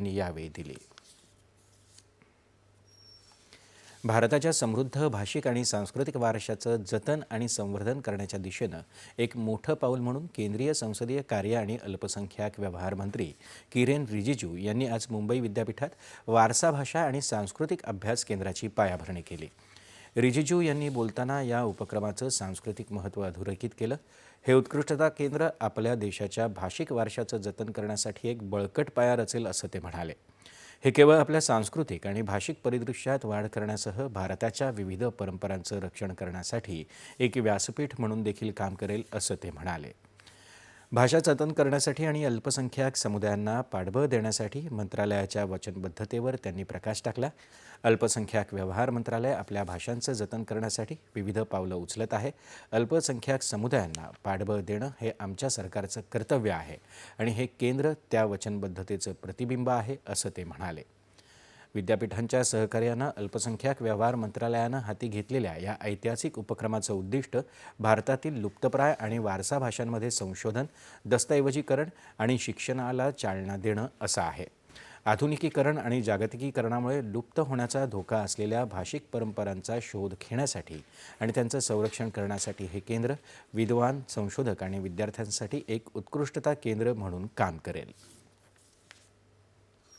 यांनी यावेळी दिली. भारताच्या समृद्ध भाषिक आणि सांस्कृतिक वारशाचं जतन आणि संवर्धन करण्याच्या दिशेनं एक मोठं पाऊल म्हणून केंद्रीय संसदीय कार्य आणि अल्पसंख्याक व्यवहार मंत्री किरेन रिजिजू यांनी आज मुंबई विद्यापीठात वारसा भाषा आणि सांस्कृतिक अभ्यास केंद्राची पायाभरणी केली. रिजिजू यांनी बोलताना या उपक्रमाचं सांस्कृतिक महत्त्व अधोरेखित केलं. हे उत्कृष्टता केंद्र आपल्या देशाच्या भाषिक वारशाचं जतन करण्यासाठी एक बळकट पाया रचेल असं ते म्हणाले. हे केवळ आपल्या सांस्कृतिक आणि भाषिक परिदृश्यात वाढ करण्यासह भारताच्या विविध परंपरांचं रक्षण करण्यासाठी एक व्यासपीठ म्हणून देखील काम करेल असं ते म्हणाले. भाषा जतन करण्यासाठी आणि अल्पसंख्याक समुदायांना पाठबळ देण्यासाठी मंत्रालयाच्या वचनबद्धतेवर त्यांनी प्रकाश टाकला. अल्पसंख्याक व्यवहार मंत्रालय आपल्या भाषांचं जतन करण्यासाठी विविध पावलं उचलत आहे. अल्पसंख्याक समुदायांना पाठबळ देणं हे आमच्या सरकारचं कर्तव्य आहे आणि हे केंद्र त्या वचनबद्धतेचं प्रतिबिंब आहे असं ते म्हणाले. विद्यापीठांच्या सहकार्यानं अल्पसंख्याक व्यवहार मंत्रालयानं हाती घेतलेल्या या ऐतिहासिक उपक्रमाचं उद्दिष्ट भारतातील लुप्तप्राय आणि वारसा भाषांमध्ये संशोधन दस्तऐवजीकरण आणि शिक्षणाला चालना देणं असं आहे. आधुनिकीकरण आणि जागतिकीकरणामुळे लुप्त होण्याचा धोका असलेल्या भाषिक परंपरांचा शोध घेण्यासाठी आणि त्यांचं संरक्षण करण्यासाठी हे केंद्र विद्वान संशोधक आणि विद्यार्थ्यांसाठी एक उत्कृष्टता केंद्र म्हणून काम करेल.